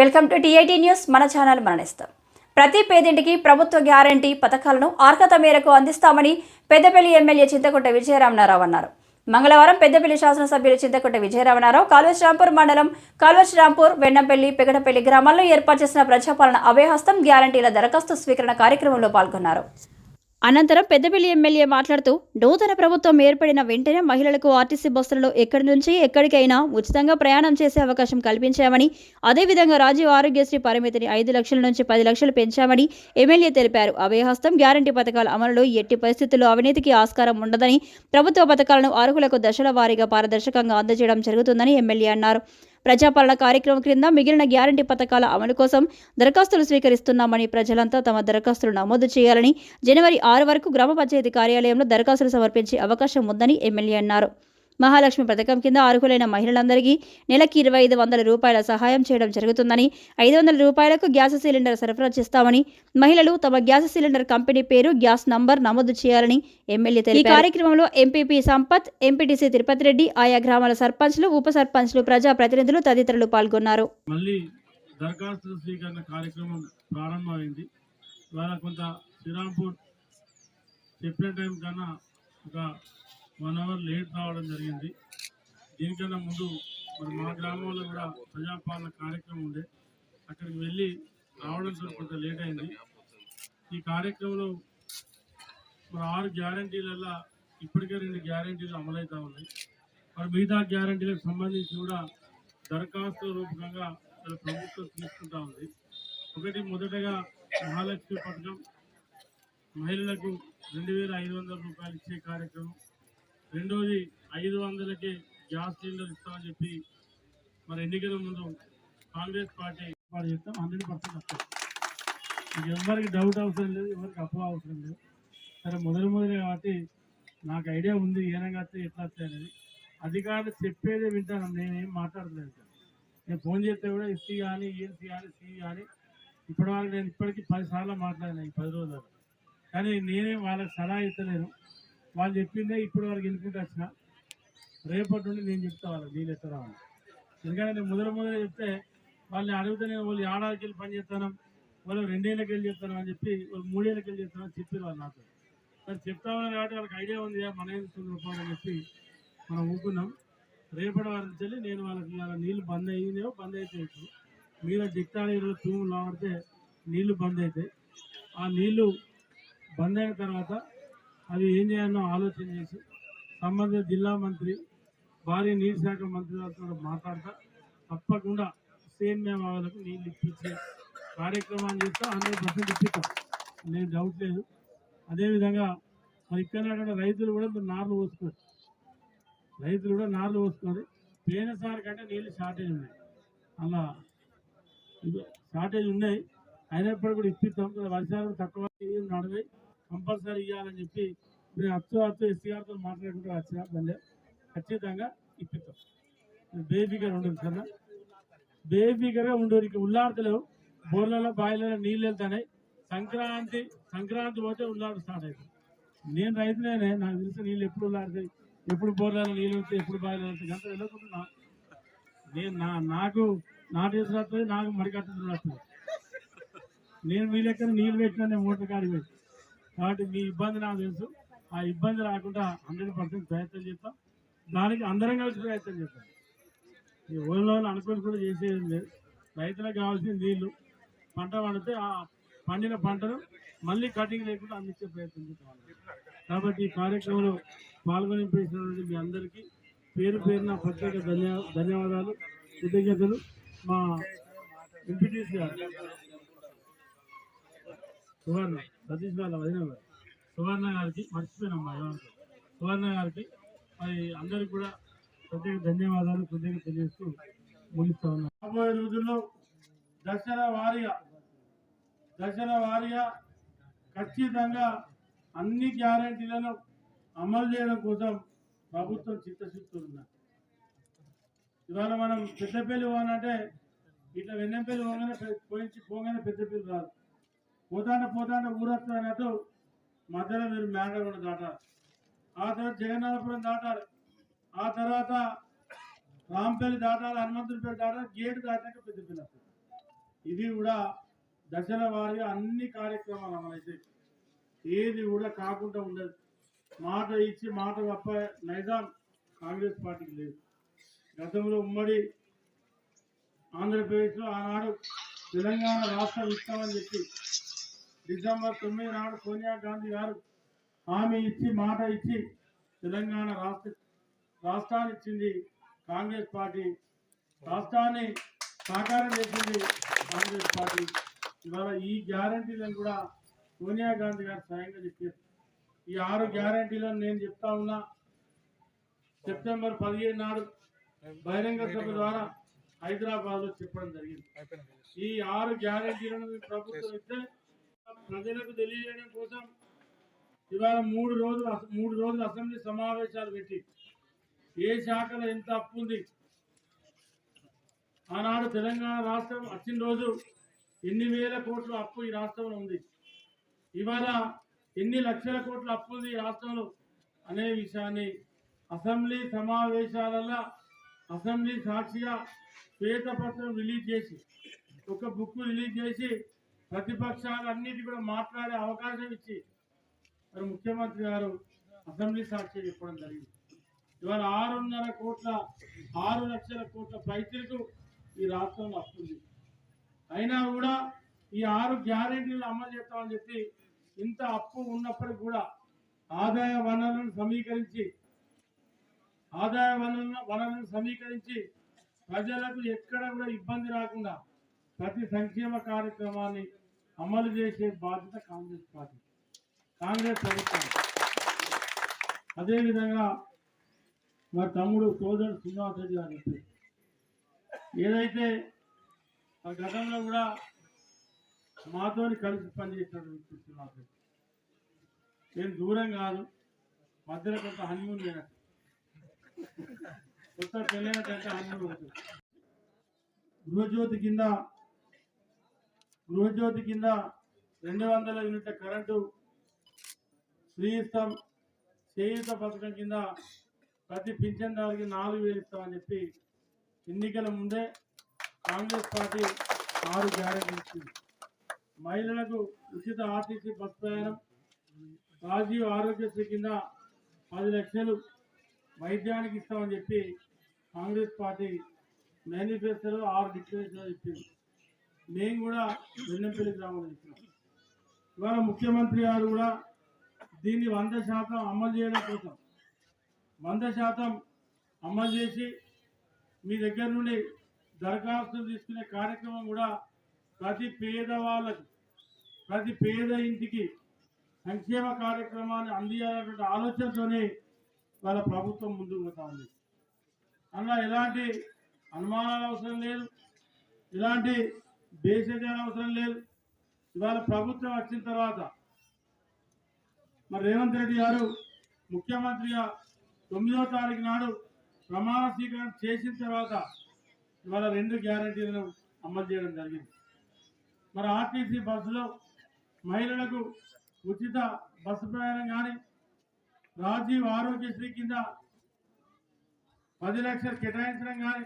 Welcome to TIT news. మన channel మరణిస్తాం. ప్రతి పేదింటికి ప్రభుత్వ గ్యారంటీ పథకాలను అర్హత మేరకు అందిస్తామని పెద్దపల్లి ఎమ్మెల్యే చింతకుంట విజయరామనారావు అన్నారు. మంగళవారం పెద్దపల్లి శాసనసభ్యులు చింతకుంట విజయరామనారావు కాల్వశ్రాంపూర్ మండలం కాల్వశ్రాంపూర్ వెన్నంపల్లి పెగడపల్లి గ్రామాల్లో ఏర్పాటు చేసిన ప్రజాపాలన అభయహస్తం గ్యారంటీల దరఖాస్తు స్వీకరణ కార్యక్రమంలో పాల్గొన్నారు. అనంతరం పెద్దపల్లి ఎమ్మెల్యే మాట్లాడుతూ నూతన ప్రభుత్వం ఏర్పడిన వెంటనే మహిళలకు ఆర్టీసీ బస్సులలో ఎక్కడి నుంచి ఎక్కడికైనా ఉచితంగా ప్రయాణం చేసే అవకాశం కల్పించామని అదేవిధంగా రాజీవ్ ఆరోగ్యశ్రీ పరిమితిని ఐదు లక్షల నుంచి పది లక్షలు పెంచామని ఎమ్మెల్యే తెలిపారు. అభయహస్తం గ్యారంటీ పథకాల అమలులో ఎట్టి పరిస్థితుల్లో అవినీతికి ఆస్కారం ఉండదని ప్రభుత్వ పథకాలను అర్హులకు దశల వారీగా పారదర్శకంగా అందజేయడం జరుగుతుందని ఎమ్మెల్యే అన్నారు. ప్రజాపాలన కార్యక్రమం క్రింద మిగిలిన గ్యారంటీ పథకాల అమలు కోసం దరఖాస్తులు స్వీకరిస్తున్నామని ప్రజలంతా తమ దరఖాస్తులు నమోదు చేయాలని జనవరి ఆరు వరకు గ్రామ పంచాయతీ కార్యాలయంలో దరఖాస్తులు సమర్పించే అవకాశం ఉందని ఎమ్మెల్యే అన్నారు. మహాలక్ష్మి పథకం కింద అర్హులైన మహిళలందరికీ నెలకి ఇరవై ఐదు వందల రూపాయల సహాయం చేయడం జరుగుతుందని ఐదు వందల రూపాయలకు గ్యాస్ సిలిండర్ సరఫరా చేస్తామని మహిళలు తమ గ్యాస్ సిలిండర్ కంపెనీ పేరు గ్యాస్ నంబర్ నమోదు చేయాలని ఎమ్మెల్యే తెలిపారు. ఈ కార్యక్రమంలో ఎంపీపీ సంపత్ ఎంపీటీసీ తిరుపతి రెడ్డి ఆయా గ్రామాల సర్పంచ్లు ఉప సర్పంచ్లు ప్రజా ప్రతినిధులు తదితరులు పాల్గొన్నారు. మళ్ళీ దరఖాస్తుల స్వీకరణ కార్యక్రమం ప్రారంభమైంది. ఇవాళ కొంత శ్రీరాంపూర్ చెప్పిన టైం కన్నా ఒక వన్ అవర్ లేట్ రావడం జరిగింది. దీనికన్నా ముందు మరి మా గ్రామంలో కూడా ప్రజాపాలన కార్యక్రమం ఉండే. అక్కడికి వెళ్ళి రావడం కొంత లేట్ అయింది. ఈ కార్యక్రమంలో మరి ఆరు గ్యారంటీలలో ఇప్పటికే రెండు గ్యారంటీలు అమలవుతా ఉన్నాయి. మరి మిగతా గ్యారంటీలకు సంబంధించి కూడా దరఖాస్తు రూపకంగా ప్రభుత్వం తీసుకుంటా ఉంది. ఒకటి మొదటగా మహాలక్ష్మి పథకం. మహిళలకు రెండు వేల ఐదు వందల రూపాయలు ఇచ్చే కార్యక్రమం. రెండోది ఐదు వందలకే గ్యాస్ సిలిండర్ ఇస్తామని చెప్పి మరి ఎన్నికల ముందు కాంగ్రెస్ పార్టీ ఏర్పాటు చేస్తాం. హండ్రెడ్ పర్సెంట్ వస్తాం ఎవరికి డౌట్ అవసరం లేదు ఎవరికి అపోహ అవసరం లేదు. సరే మొదలు మొదలే కాబట్టి నాకు ఐడియా ఉంది ఏ రంగా వస్తే ఎట్లా వస్తాయనేది అధికారులు చెప్పేదే వింటాను నేనేం మాట్లాడలేదు. సార్ నేను ఫోన్ చేస్తే కూడా ఎస్సీ కానీ ఈఎన్సీ కానీ సి కానీ ఇప్పటి వరకు నేను ఇప్పటికీ పది సార్లు మాట్లాడినా ఈ పది రోజులు కానీ నేనేం వాళ్ళకి సలహా ఇస్తలేను. వాళ్ళు చెప్పిందే ఇప్పటి వరకు వినుకుంటూ వచ్చిన. రేపటి నుండి నేను చెప్తా వాళ్ళకి నేను ఎత్తరా ఎందుకంటే నేను మొదలు మొదలు చెప్తే వాళ్ళని అడుగుతూనే వాళ్ళు ఏడాదికి వెళ్ళి పని చేస్తాను వాళ్ళు రెండేళ్ళకి వెళ్ళి చెప్తాను అని చెప్పి వాళ్ళు మూడేళ్ళకి వెళ్ళి చెప్తాను అని చెప్పారు వాళ్ళు నాతో. మరి చెప్తా ఉన్నారు కాబట్టి వాళ్ళకి ఐడియా ఉంది మన ఏం రూపాయలు అని చెప్పి మనం ఊరుకున్నాం రేపటి వారి నుంచి వెళ్ళి నేను వాళ్ళకి ఇవాళ నీళ్ళు బంద్ అయ్యిందేమో బంద్ అయితే మీరు మీద జిక్తాలు ఈరోజు తూములు లాడితే నీళ్ళు బంద్ అవుతాయి ఆ నీళ్ళు బంద్ అయిన తర్వాత అది ఏం చేయాలో ఆలోచన చేసి సంబంధిత జిల్లా మంత్రి భారీ నీటి శాఖ మంత్రి గారితో మాట్లాడతా. తప్పకుండా సేమ్ వాళ్ళకు నీళ్ళు ఇప్పించే కార్యక్రమాన్ని చేస్తా హండ్రెడ్ పర్సెంట్ ఇప్పిస్తాం. నేను డౌట్ లేదు. అదేవిధంగా మరి ఇక్కడ రైతులు కూడా మీరు నార్లు పోసుకోరు. రైతులు కూడా నార్లు పోసుకోరు పోయినసారి కంటే నీళ్ళు షార్టేజ్ ఉన్నాయి. అలా షార్టేజ్ ఉన్నాయి. అయినప్పటికీ కూడా ఇప్పిస్తాం. వర్షాలు తక్కువ నడవాయి కంపల్సరీ ఇవ్వాలని చెప్పి నేను అచ్చు అచ్చు ఎస్సీఆర్తో మాట్లాడుకుంటూ వచ్చిన మళ్ళీ ఖచ్చితంగా ఇప్పిస్తాం. బేఫికర్ ఉండదు సార్ బేఫికర్గా ఉండరు ఇక ఉల్లాడతలేవు బోర్లలో బాయిలలో నీళ్ళు వెళ్తాయి సంక్రాంతి సంక్రాంతి పోతే ఉల్లాడు స్టార్ట్ అవుతుంది నేను రైతులేనే నాకు తెలిసి నీళ్ళు ఎప్పుడు ఉల్లాడతాయి? ఎప్పుడు బోర్లలో నీళ్ళు వస్తాయి ఎప్పుడు బాయిలు వస్తాయి? అంత వెళ్ళకుండా నేను నా నాకు నాటేసి వస్తుంది నాకు మడికట్టు వస్తుంది నేను వీళ్ళెక్కడ నీళ్ళు పెట్టినా నేను మోటార్ కాడికి పెట్టి కాబట్టి మీ ఇబ్బంది నాకు తెలుసు. ఆ ఇబ్బంది రాకుండా హండ్రెడ్ పర్సెంట్ ప్రయత్నం చేస్తాం. దానికి అందరం కలిసి ప్రయత్నం చేస్తాం. ఈ ఊళ్ళో అనుకుని కూడా చేసేది లేదు. రైతులకు కావాల్సిన నీళ్ళు పంట పండితే ఆ పండిన పంటను మళ్ళీ కటింగ్ లేకుండా అందించే ప్రయత్నం చేస్తాం. కాబట్టి ఈ కార్యక్రమంలో పాల్గొని చేసినటువంటి మీ అందరికీ పేరు పేరున ప్రత్యేక ధన్య ధన్యవాదాలు కృతజ్ఞతలు. మా ఎంపీటీసీ గారు. సతీష్ వాళ్ళ వదిన సువర్ణ గారికి మర్చిపోయినాం మా సువర్ణ గారికి మరి అందరికి కూడా ప్రత్యేక ధన్యవాదాలు ప్రత్యేక తెలియజేస్తూ ముగిస్తా ఉన్నాం. రాబోయే రోజుల్లో దశల వారీగా దశల వారీగా ఖచ్చితంగా అన్ని గ్యారంటీలను అమలు చేయడం కోసం ప్రభుత్వం చిత్తశుద్ధులు ఉన్నారు. ఇవాళ మనం పెద్దపల్లి పోవాలంటే ఇట్లా వెన్నెంపల్లి పోగానే పోయించి పోగానే పెద్దపల్లి రాదు. పోతాంట పోతాంట ఊరొస్తానట్టు మధ్యలో మీరు మేడగొండ దాటారు. ఆ తర్వాత జగన్నాథపురం దాటారు. ఆ తర్వాత రాంపల్లి దాటాలి హనుమంతుడిపేట దాటాలి గేటు దాటాక పెద్ద ఇది కూడా దశల వారీగా అన్ని కార్యక్రమాలు అమలైతే ఏది కూడా కాకుండా ఉండదు. మాట ఇచ్చి మాట తప్ప నైజాం కాంగ్రెస్ పార్టీకి లేదు. గతంలో ఉమ్మడి ఆంధ్రప్రదేశ్లో ఆనాడు తెలంగాణ రాష్ట్రం ఇస్తామని చెప్పి డిసెంబర్ తొమ్మిది నాడు సోనియా గాంధీ గారు హామీ ఇచ్చి మాట ఇచ్చి తెలంగాణ రాష్ట్ర రాష్ట్రాన్ని ఇచ్చింది కాంగ్రెస్ పార్టీ. రాష్ట్రాన్ని సాకారం చేసింది కాంగ్రెస్ పార్టీ. ఇవాళ ఈ గ్యారంటీలను కూడా సోనియా గాంధీ గారు స్వయంగా చెప్పారు. ఈ ఆరు గ్యారంటీలను నేను చెప్తా ఉన్నా సెప్టెంబర్ పదిహేను నాడు బహిరంగ సభ ద్వారా హైదరాబాద్లో చెప్పడం జరిగింది. ఈ ఆరు గ్యారంటీలను ప్రభుత్వం ఇస్తే ప్రజలకు తెలియజేయడం కోసం ఇవాళ మూడు రోజులు మూడు రోజులు అసెంబ్లీ సమావేశాలు పెట్టి ఏ శాఖలో ఎంత అప్పు ఉంది? ఆనాడు తెలంగాణ రాష్ట్రం వచ్చిన రోజు ఎన్ని వేల కోట్ల అప్పు ఈ రాష్ట్రంలో ఉంది? ఇవాళ ఎన్ని లక్షల కోట్ల అప్పు ఉంది ఈ రాష్ట్రంలో? అనే విషయాన్ని అసెంబ్లీ సమావేశాలలో అసెంబ్లీ సాక్షిగా శ్వేతపత్రం రిలీజ్ చేసి ఒక బుక్ రిలీజ్ చేసి ప్రతిపక్షాలన్నిటి కూడా మాట్లాడే అవకాశం ఇచ్చి మరి ముఖ్యమంత్రి గారు అసెంబ్లీ సాక్షి చెప్పడం జరిగింది. ఇవాళ ఆరున్నర కోట్ల ఆరు లక్షల కోట్ల పైతలకు ఈ రాష్ట్రంలో వస్తుంది అయినా కూడా ఈ ఆరు గ్యారెంటీలు అమలు చేస్తామని చెప్పి ఇంత అప్పు ఉన్నప్పటికి కూడా ఆదాయ వనరులను సమీకరించి ఆదాయ వనరులను వనరులను సమీకరించి ప్రజలకు ఎక్కడ కూడా ఇబ్బంది రాకుండా ప్రతి సంక్షేమ కార్యక్రమాన్ని అమలు చేసే బాధ్యత కాంగ్రెస్ పార్టీ. కాంగ్రెస్ ప్రభుత్వం. అదేవిధంగా మా తమ్ముడు సోదరుడు శ్రీనివాస్ రెడ్డి గారు ఏదైతే ఆ గతంలో కూడా మాతో కలిసి పనిచేసినటువంటి వ్యక్తి శ్రీనివాస్ రెడ్డి. నేను దూరం కాదు మధ్యలో కొంత హనీమూన్ లేనట్టు కొత్త పెళ్ళైనట్టు హనీమూన్ అవుతుంది. గృహజ్యోతి కింద గృహజ్యోతి కింద రెండు వందల యూనిట్ల కరెంటు ఫ్రీ ఇస్తాం. చేయూత పథకం కింద ప్రతి పింఛన్దారుకి నాలుగు వేలు ఇస్తామని చెప్పి ఎన్నికల ముందే కాంగ్రెస్ పార్టీ ఆరు గ్యారెంటీ ఇచ్చింది. మహిళలకు ఉచిత ఆర్టీసీ బస్ ప్రయాణం రాజీవ్ ఆరోగ్యశ్రీ కింద పది లక్షలు వైద్యానికి ఇస్తామని చెప్పి కాంగ్రెస్ పార్టీ మేనిఫెస్టోలో ఆరు డిక్లరేషన్లో చెప్పింది. మేము కూడా వెన్నెపల్లి గ్రామంలో ఇచ్చినాం. ఇవాళ ముఖ్యమంత్రి గారు కూడా దీన్ని వంద శాతం అమలు చేయడం కోసం వంద శాతం అమలు చేసి మీ దగ్గర నుండి దరఖాస్తులు తీసుకునే కార్యక్రమం కూడా ప్రతి పేదవాళ్ళకు ప్రతి పేద ఇంటికి సంక్షేమ కార్యక్రమాన్ని అందియాలన్నటువంటి ఆలోచనతోనే వాళ్ళ ప్రభుత్వం ముందుకు పోతా ఉంది. అందులో ఎలాంటి అనుమానాలు అవసరం లేదు. ఇలాంటి దేశజాలు అవసరం లేదు. ఇవాళ ప్రభుత్వం వచ్చిన తర్వాత మరి రేవంత్ రెడ్డి గారు ముఖ్యమంత్రిగా తొమ్మిదో తారీఖు నాడు ప్రమాణ స్వీకారం చేసిన తర్వాత ఇవాళ రెండు గ్యారంటీలను అమలు చేయడం జరిగింది. మరి ఆర్టీసీ బస్సులో మహిళలకు ఉచిత బస్సు ప్రయాణం కానీ రాజీవ్ ఆరోగ్యశ్రీ కింద పది లక్షలు కేటాయించడం కానీ